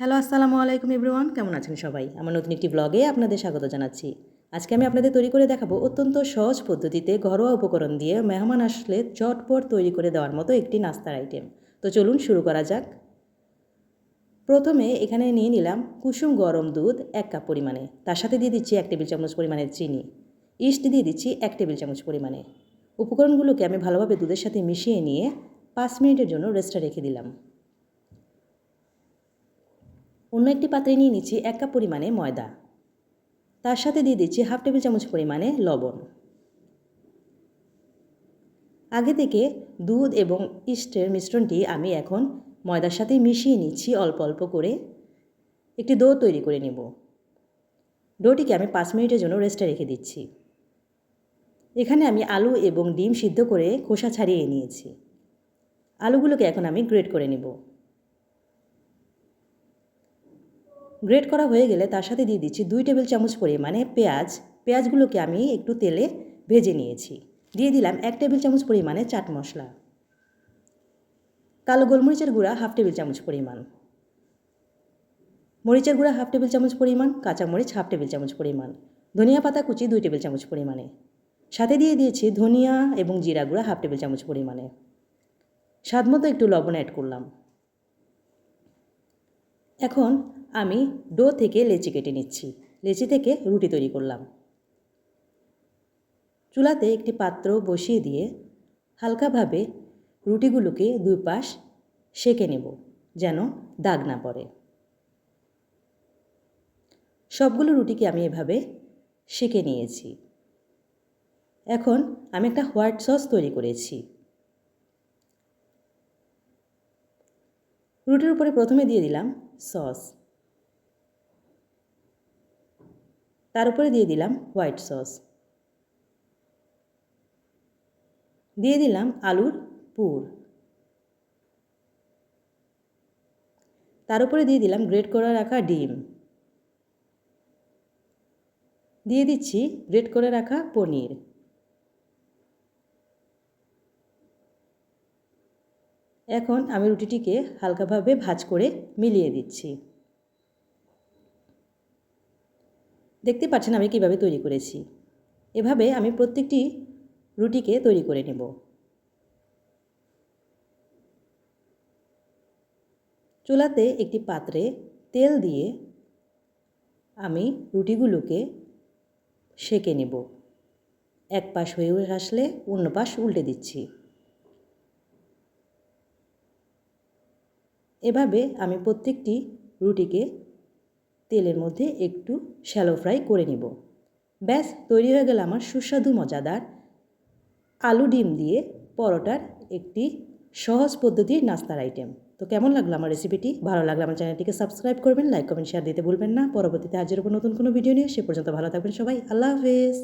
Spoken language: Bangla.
হ্যালো, আসসালামু আলাইকুম এভরিওয়ান। কেমন আছেন সবাই? আমার নতুন একটি ব্লগে আপনাদের স্বাগত জানাচ্ছি। আজকে আমি আপনাদের তৈরি করে দেখাবো অত্যন্ত সহজ পদ্ধতিতে ঘরোয়া উপকরণ দিয়ে মেহমান আসলে চটপট তৈরি করে দেওয়ার মতো একটি নাস্তার আইটেম তো চলুন শুরু করা যাক। প্রথমে এখানে নিয়ে নিলাম কুসুম গরম দুধ এক কাপ পরিমাণে। তার সাথে দিয়ে দিচ্ছি এক টেবিল চামচ পরিমাণের চিনি। ইস্ট দিয়ে দিচ্ছি এক টেবিল চামচ পরিমাণে। উপকরণগুলোকে আমি ভালোভাবে দুধের সাথে মিশিয়ে নিয়ে পাঁচ মিনিটের জন্য রেস্টে রেখে দিলাম। অন্য একটি পাত্রে নিয়ে নিচ্ছি এক কাপ পরিমাণে ময়দা। তার সাথে দিয়ে দিচ্ছি হাফ টেবিল চামচ পরিমাণে লবণ। আগে থেকে দুধ এবং ইস্টের মিশ্রণটি আমি এখন ময়দার সাথে মিশিয়ে নিচ্ছি অল্প অল্প করে। একটি ডো তৈরি করে নেব। ডোটিকে আমি পাঁচ মিনিটের জন্য রেস্টে রেখে দিচ্ছি। এখানে আমি আলু এবং ডিম সিদ্ধ করে খোসা ছাড়িয়ে নিয়েছি। আলুগুলোকে এখন আমি গ্রেট করে নেব। গ্রেট করা হয়ে গেলে তার সাথে দিয়ে দিচ্ছি দুই টেবিল চামচ পরিমাণে পেঁয়াজ। পেঁয়াজগুলোকে আমি একটু তেলে ভেজে নিয়েছি। দিয়ে দিলাম এক টেবিল চামচ পরিমাণে চাট মশলা। কালো গোলমরিচের গুঁড়া হাফ টেবিল চামচ পরিমাণ। মরিচের গুঁড়া হাফ টেবিল চামচ পরিমাণ, কাঁচামরিচ হাফ টেবিল চামচ পরিমাণ, ধনিয়া পাতা কুচি দুই টেবিল চামচ পরিমাণে। সাথে দিয়ে দিয়েছি ধনিয়া এবং জিরা গুঁড়া হাফ টেবিল চামচ পরিমাণে। স্বাদ মতো একটু লবণ অ্যাড করলাম। এখন আমি ডো থেকে লেচি কেটে নিচ্ছি। লেচি থেকে রুটি তৈরি করলাম। চুলাতে একটি পাত্র বসিয়ে দিয়ে হালকাভাবে রুটিগুলোকে দুই পাশ সেঁকে নেব যেন দাগ না পড়ে। সবগুলো রুটিকে আমি এভাবে সেঁকে নিয়েছি। এখন আমি একটা হোয়াইট সস তৈরি করেছি। রুটির উপরে প্রথমে দিয়ে দিলাম সস। তার উপরে দিয়ে দিলাম হোয়াইট সস। দিয়ে দিলাম আলুর পুর। তার উপরে দিয়ে দিলাম গ্রেট করে রাখা ডিম। দিয়ে দিচ্ছি গ্রেট করে রাখা পনির। এখন আমি রুটিটিকে হালকাভাবে ভাজ করে মিলিয়ে দিচ্ছি। দেখতে পাচ্ছেন আমি কীভাবে তৈরি করেছি। এভাবে আমি প্রত্যেকটি রুটিকে তৈরি করে নেব। চুলাতে একটি পাত্রে তেল দিয়ে আমি রুটিগুলোকে সেঁকে নেব। এক পাশ হয়ে আসলে অন্য পাশ উল্টে দিচ্ছি। এভাবে আমি প্রত্যেকটি রুটিকে তেলের মধ্যে একটু শ্যালো ফ্রাই করে নিব। ব্যাস, তৈরি হয়ে গেল আমার সুস্বাদু, মজাদার আলু ডিম দিয়ে পরোটার একটি সহজ পদ্ধতির নাস্তার আইটেম তো কেমন লাগল আমার রেসিপিটি ভালো লাগল আমার চ্যানেলটিকে সাবস্ক্রাইব করবেন লাইক কমেন্ট শেয়ার দিতে ভুলবেন না। পরবর্তীতে আজের উপর নতুন কোনো ভিডিও নিয়ে, সে পর্যন্ত ভালো থাকবেন সবাই। আল্লাহ হাফেজ।